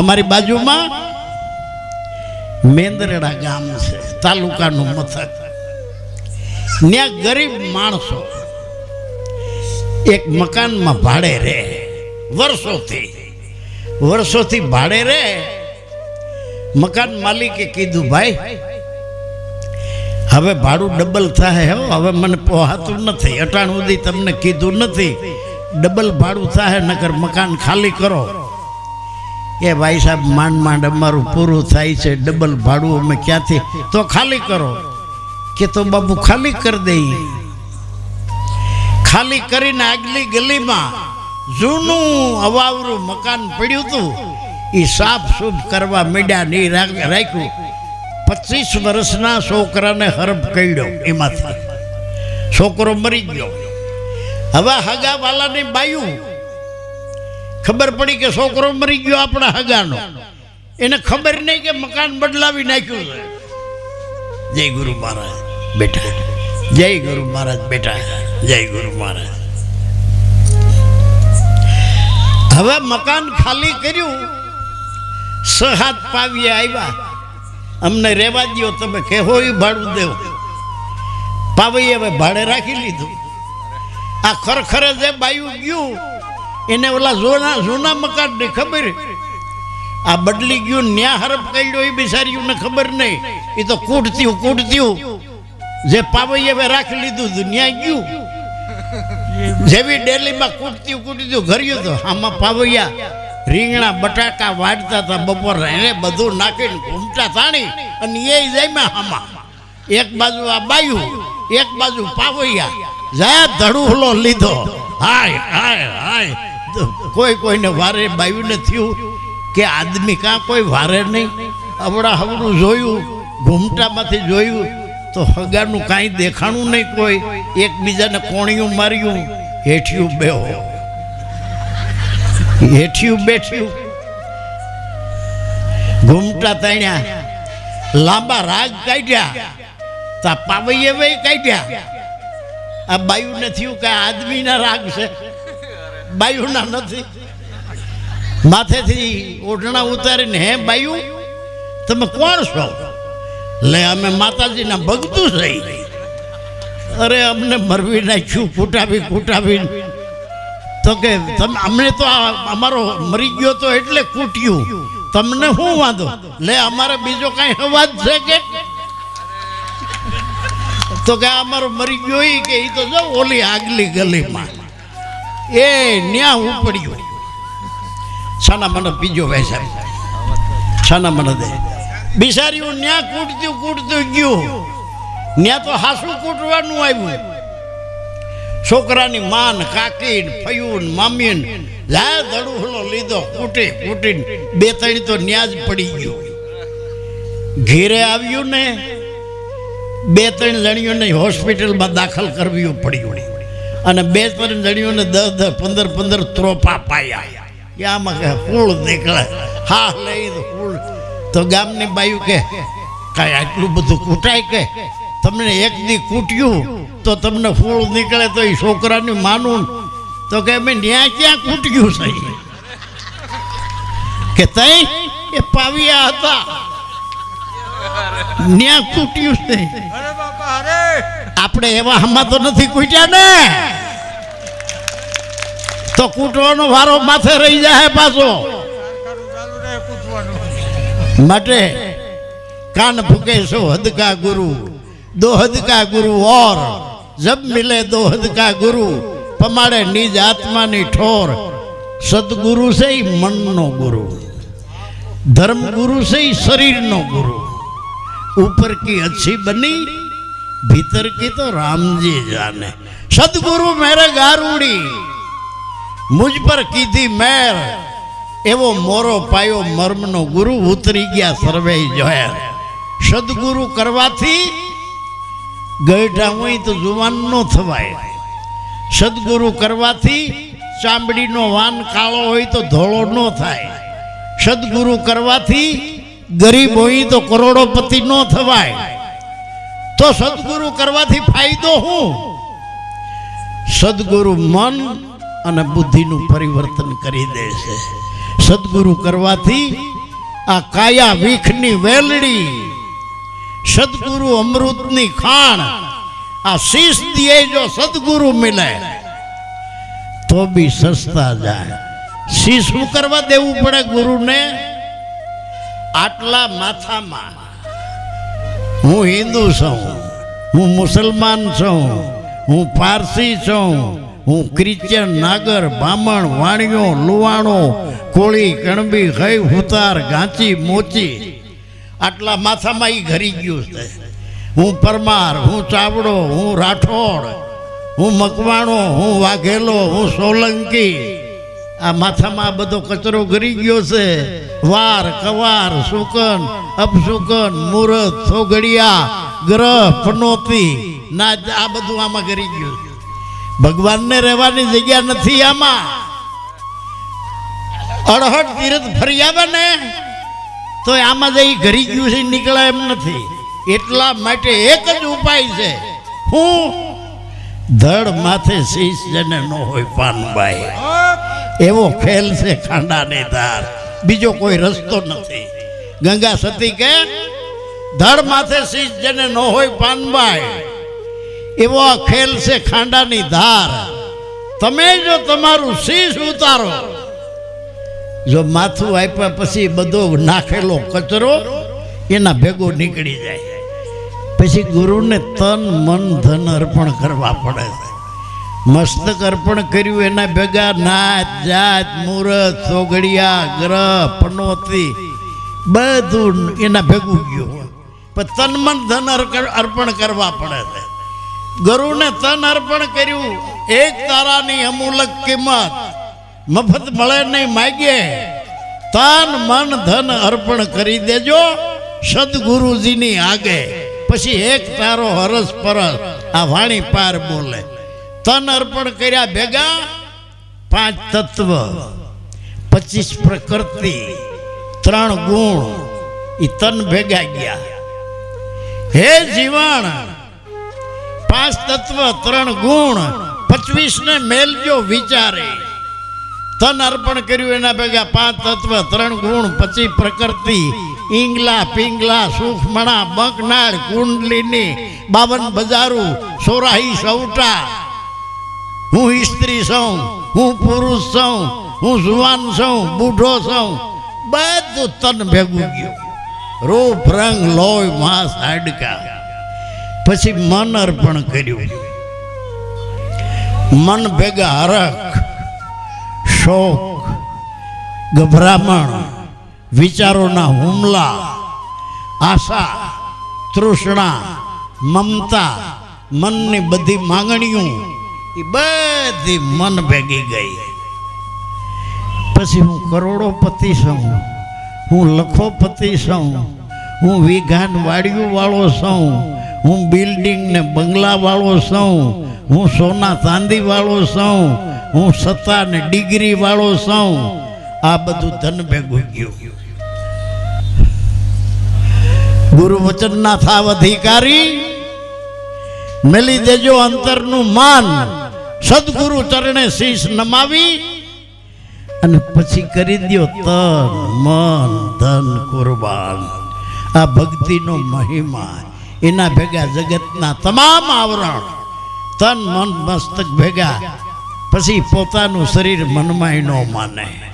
અમારી બાજુમાં મેંદરડા ગામ છે, તાલુકાનું મથક. ત્યાં ગરીબ માણસો એક મકાનમાં ભાડે રહે, વર્ષોથી વર્ષોથી ભાડે રહે. મકાન માલિકે કીધું, ભાઈ, હવે ભાડું ડબલ થાય હો, હવે મને પોહાતું નથી. અટાણ સુધી તમને કીધું નથી. ડબલ ભાડું થાય, નકર મકાન ખાલી કરો. એ ભાઈ સાહેબ, માંડ માંડ અમારું પૂરું થાય છે, ડબલ ભાડું અમે ક્યાંથી? તો ખાલી કરો. કે તો બાબુ ખાલી કરી દઈએ ખાલી કરીને આગલી ગલીમાં જૂનું અવાવરું મકાન પડ્યું હતું એ સાફ સૂફ કરવા મીડ્યા નહીં રાખ- રાખ્યું. પચીસ વર્ષના છોકરાને હરફ કર્યો એમાંથી. છોકરો મરી ગયો. હવે હગાવાલાની બાયું ખબર પડી કે છોકરો મરી ગયો આપણા હગાનો. એને ખબર નહીં કે મકાન બદલાવી નાખ્યું છે. જય ગુરુ મહારાજ. બેટા. જય ગુરુ મહારાજ, બેટા. જય ગુરુ મહારાજ. હવે મકાન ખાલી કર્યું, સહાત પાવીએ આવ્યા. અમને રહેવા દો તમે કહેવો એ ભાડું દેવો. પાવીએ હવે ભાડે રાખી લીધું. આ ખરખરે જે બાયું ગયું એને ઓલા જૂના જૂના મકાનની ખબર? આ બદલી ગયું, ન્યા હરફ કર્યો, એ બિચારીઓને ખબર નહીં. એ તો કૂટત્યું કૂટત્યું જે પાવઈ હવે રાખી લીધું હતું, ન્યા ગયું. જેવી ડેલીમાં કૂટત્યું કૂટત્યું ઘર્યું તો આમાં પાવૈયા રીંગણા, બટાકા વાટતા હતા બપોર. એને બધું નાખીને ઘૂમટા તાણી અને એ જમ્યા આમાં. એક બાજુ આ બાયું, એક બાજુ પાવૈયા. જાય ધડુહલો લીધો. હાય હાય હાય. કોઈ કોઈને વારે બાયું થયું કે આદમી કાં કોઈ વારે નહીં. હવડા હવડું જોયું, ઘૂમટામાંથી જોયું, તો હગાનું કાંઈ દેખાણું નહીં કોઈ. એકબીજાને કોણિયું માર્યું, હેઠિયું બેહો. હેઠિયું બેઠ્યું. ઘૂમટા તાણ્યા, લાંબા રાગ કાઢ્યા, તા પાવૈયે કાઢ્યા. આ બાયું ને થયું કે આદમીના રાગ છે. બાયુના નથી. માથેથી ઓઢણા ઉતારીને, હે બાયુ, તમે કોણ છો? લે, અમે માતાજીના ભગતું થઈ અરે, અમને મરવી નાખ્યું, કૂટાવી કૂટાવી. તો કે, તમે, અમને તો આ, અમારો મરી ગયો તો એટલે કૂટ્યું. તમને શું વાંધો? લે, અમારે બીજો કાંઈ અવાજ છે કે? તો કે અમારો મરી ગયો કે એ તો જો ઓલી આગલી ગલીમાં. એ ન્યા ઉપડ્યો છાના મને બીજો સાહેબ છાના મને દે. બિચારીઓ ન્યા કૂટતું કૂટતું ગયું. ન્યા તો હાસું કૂટવાનું આવ્યું. છોકરાની માન કાકીન ફયું મામીન જાય દડુહલો લીધો, કૂટી, કૂટીને બે ત્રણ તો ન્યાજ જ પડી ગયો. ઘેરે આવ્યું ને બે ત્રણ જણીઓને હોસ્પિટલમાં દાખલ કરવી પડ્યું. અને બે ત્રણ જણીઓને દસ દસ, પંદર પંદર ત્રોપા પાયા. કે આમાં કે ફૂલ નીકળે. હા લઈ ફૂળ તો ગામની બાયું કે, કાંઈ આટલું બધું કૂટાય કે? તમને એક દી કૂટ્યું, તો તમને ફૂલ નીકળે તો એ છોકરાની માનું. તો કે, અમે ન્યા ક્યાં કૂટ્યું છે કે, તઈ? એ પાવ્યા હતા. ન્યા કૂટ્યું છે. અરે બાપા, અરે! આપણે એવા હમા તો નથી કૂટ્યા ને. તો કૂટવાનો વારો માથે રહી જાય પાછો. માટે કાન ફૂકે સો હદકા ગુરુ, દો હદકા ગુરુ ઓર, જબ મિલે દો હદકા ગુરુ, પમાડે નિજ આત્માની ઠોર. સદગુરુ છે એ મનનો ગુરુ. ધર્મ ગુરુ છે એ શરીરનો ગુરુ. ઉપર કી અચ્છી બની भीतर की तो राम जी जाने सदगुरु मेरे गारूड़ी मुझ पर की थी મેર એવો મોરો પાયો મર્મનો ગુરુ ઉતરી ગયા સર્વે જોયા સદગુરુ કરવાથી ગઈઢા હોય તો જુવાન ન થવાય સદગુરુ કરવાથી ચામડીનો વાન કાળો હોય તો ધોળો ન થાય સદગુરુ કરવાથી ગરીબ હોય તો કરોડોપતિ ન થવાય તો સદગુરુ કરવાથી ફાયદો હું? સદગુરુ મન અને બુદ્ધિનું પરિવર્તન કરી દે છે. સદગુરુ કરવાથી આ કાયા વીખની વેલડી, સદગુરુ અમૃતની ખાણ, આ શીશ દિયે જો સદગુરુ મિલે, તો બી સસ્તા જાય. શીશ શું કરવા દેવું પડે ગુરુને? આટલા માથામાં. હું હિન્દુ છું, હું મુસલમાન છું, હું પારસી છું, હું ક્રિશ્ચન નાગર બામણ વાણિયો, લુવાણો, કોળી કણબી ખઈ હુતાર ગાંચી મોચી. આટલા માથામાં ઘરી ગયું છે. હું પરમાર, હું ચાવડો, હું રાઠોડ, હું મકવાણો, હું વાઘેલો, હું સોલંકી આ માથામાં આ બધો કચરો ગરી ગયો છે. વાર કવાર સુકન, અપસુકન મુહૂર્ત સોગડિયા, ગ્રહ પનોતી ના આ બધું આમાં ઘરી ગયું. ભગવાનને રહેવાની જગ્યા નથી આમાં. અડહટ તીરથ ફરી આવે ને, તો આમાં જઈ ઘરી ગયું છે નીકળે એમ નથી. એટલા માટે એક જ ઉપાય છે. હું ધડ માથે શીશ જેને ન હોય પાનબાઈ. એવો ખેલ છે ખાંડાની ધાર. બીજો કોઈ રસ્તો નથી. ગંગા સતી કે, ધડ માથે શીશ જેને ન હોય પાનભાઈ એવો આ ખેલ છે ખાંડાની ધાર. તમે જો તમારું શીશ ઉતારો. જો માથું આપ્યા પછી બધો નાખેલો કચરો, એના ભેગો નીકળી જાય. પછી ગુરુને તન, મન, ધન અર્પણ કરવા પડે છે. મસ્તક અર્પણ કર્યું. એના ભેગા નાચ જાત મુહૂર્ત સોગડિયા, ગ્રહ, પનોતી, બધું એના ભેગું ગયું. પણ તન મન ધન અર્પણ કરવા પડે છે. ગુરુને તન અર્પણ કર્યું. એક તારાની અમૂલક કિંમત. મફત મળે નહીં, માગે. તન, મન, ધન અર્પણ કરી દેજો. સદગુરુજીની આગે. પછી એક તારો હરસ પરસ આ વાણી પાર બોલે. તન અર્પણ કર્યા ભેગા પાંચ તત્વ. પચીસ પ્રકૃતિ, ત્રણ ગુણ એ તન ભેગા ગયા. હે જીવણ, પાંચ તત્વ, ત્રણ ગુણ પચવીસ ને મેલજો વિચારે. તન અર્પણ કર્યું એના ભેગા પાંચ તત્વ, ત્રણ ગુણ, પચી પ્રકૃતિ, ઈંગલા પિંગલા સુખમણા બંકનાળ કુંડલીની, બાવન બજારું, સોરાહી સૌટા હું સ્ત્રી છું, હું પુરુષ છું, હું જુવાન છું, બુઢો છું. બધું તન ભેગું ગયું. રૂપ, રંગ, લોહી, માંસ, હાડકા. પછી મન અર્પણ કર્યું. મન ભેગા હરખ, શોક, ગભરામણ, વિચારોના હુમલા, આશા, તૃષ્ણા, મમતા, મનની બધી માંગણીઓ એ બધી મન ભેગી ગઈ. પછી હું કરોડોપતિ છું. હું લખોપતિ છું. હું વિઘાન વાડિયું વાળો છું. હું બિલ્ડિંગ ને બંગલા વાળો છું. હું સોના ચાંદી વાળો છું. હું સત્તા ને ડિગ્રી વાળો છું. આ બધું ધન ભેગું ગયું. ગુરુ વચનના થાવ અધિકારી મેલી દેજો અંતરનું માન. સદગુરુ ચરણે શીશ નમાવી અને પછી કરી દ્યો તન, મન, ધન, કુરબાન. આ ભક્તિનો મહિમા. એના ભેગા જગતના તમામ આવરણ. તન, મન, મસ્તક ભેગા. પછી પોતાનું શરીર મનમાં ન માને.